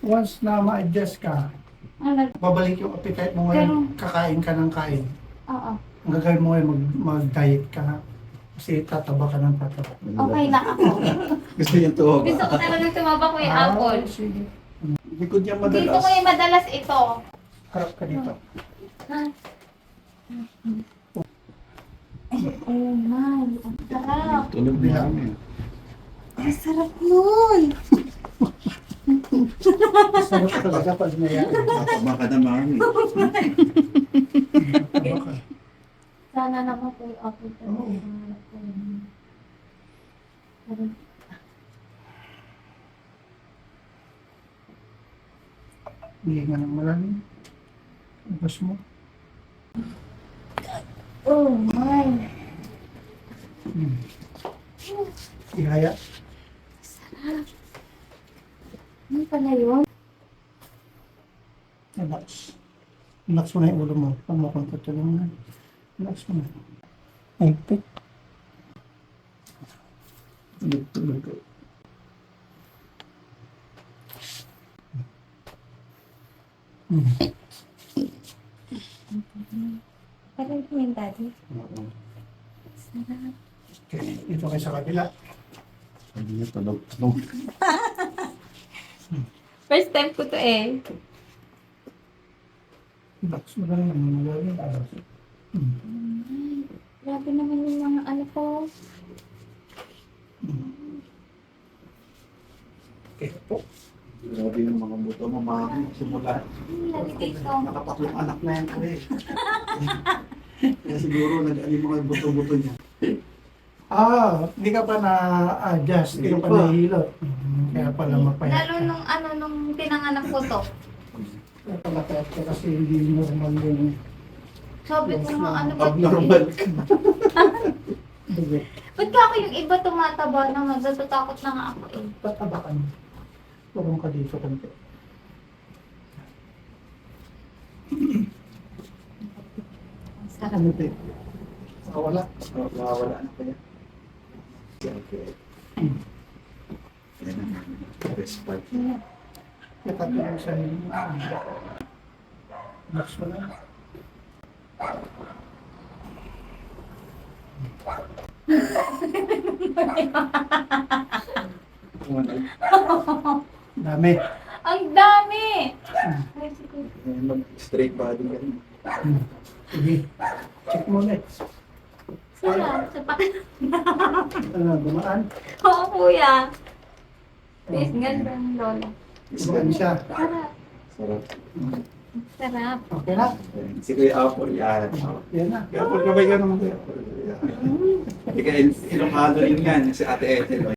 once na ma-adjust ka, Ano? babalik yung appetite mo ngayon, kakain ka ng kain. Oo. Ang gagawin mo mag- mag-diet ka na. Kasi tataba ka ng tataba. Okay na ako. Gusto niya to. Gusto ko talaga tumaba ko yung Ah, apple. sige. Likod niya Dito madalas. ko yung madalas ito. Harap ka dito. Oh my, ang sarap. Tulog na kami. Ang sarap nun. Sarap talaga pag nayari. Tatama ka na mami. Ka. Sana naman po yung apple talaga. Parang Hindi nga ng malalim. Labas mo. Oh my. Hmm. Ihaya. Ano pala yun? Relax. Relax mo na yung ulo mo. Pag mo kong tutulungan. Relax mo na. Higpit. Tulog, tulog. Parang yung daddy. Oo. Sarap. Okay. Ito kayo sa kabila. Sabi niya tulog, tulog. First time ko to eh. Relax mo lang yung malalim. Hmm. Grabe naman yung mga ano ko. Okay po. Grabe yung mga buto mo, mami. Simula. Dito. Nakatatlong anak na yan ko eh. Kaya siguro nag-alim mga buto-buto niya. Ah, hindi ka pa na-adjust. Hindi ka pa Hindi pa. nahihilot. Hmm, Kaya pala mapayat Lalo ka. nung ano, nung pinanganak ko to. Kaya pala payat ka kasi hindi normal yung Sabi ko nga ano ba't Abnormal ka. dugo. Ba't ka ako yung iba tumataba naman? Natatakot na nga ako eh. Patabakan mo. Tulong ka dito konti. Ano ito? Wala. Oh, Mawawala na kaya. Okay. Yan ang best part. Nakatulong sa inyo. Relax mo. Dami. Ang dami! Mag-straight body ka. Sige. Check mo ulit. Sarap. Sapak. Ano, gumaan? Oo, kuya. Please, ganda ng lola. Gumaan siya. Sarap. Sarap. Sarap. Okay na? Si Kuya Apple, yan. Yan na. Kaya Apple, kamay ka naman Kuya Apple. Yan. Ika, Ilocano yun yan, si Ate Ethel.